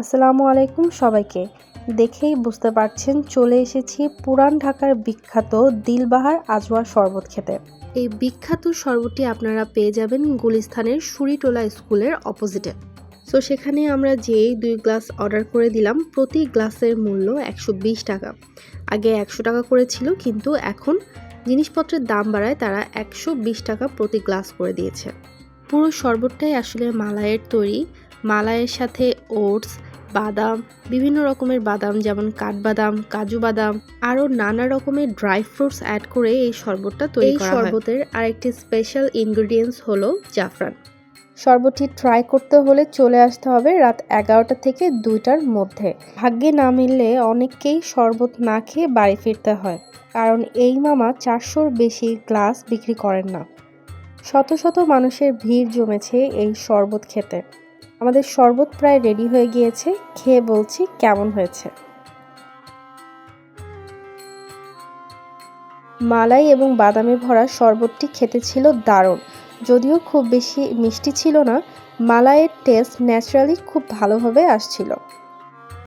আসসালামু আলাইকুম সবাইকে। দেখেই বুঝতে পারছেন চলে এসেছি পুরান ঢাকার বিখ্যাত দিলবাহার আজওয়া শরবত খেতে। এই বিখ্যাত শরবতটি আপনারা পেয়ে যাবেন গুলিস্থানের সুরিটোলা স্কুলের অপোজিটে। সো সেখানে আমরা যেই দুই গ্লাস অর্ডার করে দিলাম, প্রতি গ্লাসের মূল্য একশো বিশ টাকা। আগে একশো টাকা করে ছিল, কিন্তু এখন জিনিসপত্রের দাম বাড়ায় তারা একশো বিশ টাকা প্রতি গ্লাস করে দিয়েছে। পুরো শরবতটাই আসলে মালাইয়ের তৈরি। মালাইয়ের সাথে ওটস বাদাম বিভিন্ন রকমের বাদাম যেমন কাঠবাদাম কাজু বাদাম আরও নানা রকমের ড্রাই ফ্রুটস অ্যাড করে এই শরবতটা তৈরি করা হয়। শরবতের আরেকটি স্পেশাল ইনগ্রেডিয়েন্টস হলো জাফরান। শরবতটি ট্রাই করতে হলে চলে আসতে হবে রাত এগারোটা থেকে দুইটার মধ্যে। ভাগ্যে না মিললে অনেককেই শরবত না খেয়ে বাড়ি ফিরতে হয় কারণ এই মামা চারশোর বেশি গ্লাস বিক্রি করেন না। শত শত মানুষের ভিড় জমেছে এই শরবত খেতে। আমাদের শরবত প্রায় রেডি হয়ে গিয়েছে। খেয়ে বলছি কেমন হয়েছে। মালাই এবং বাদামে ভরা শরবতটি খেতে ছিল দারুণ। যদিও খুব বেশি মিষ্টি ছিল না, মালাইয়ের টেস্ট ন্যাচারালি খুব ভালোভাবে আসছিল।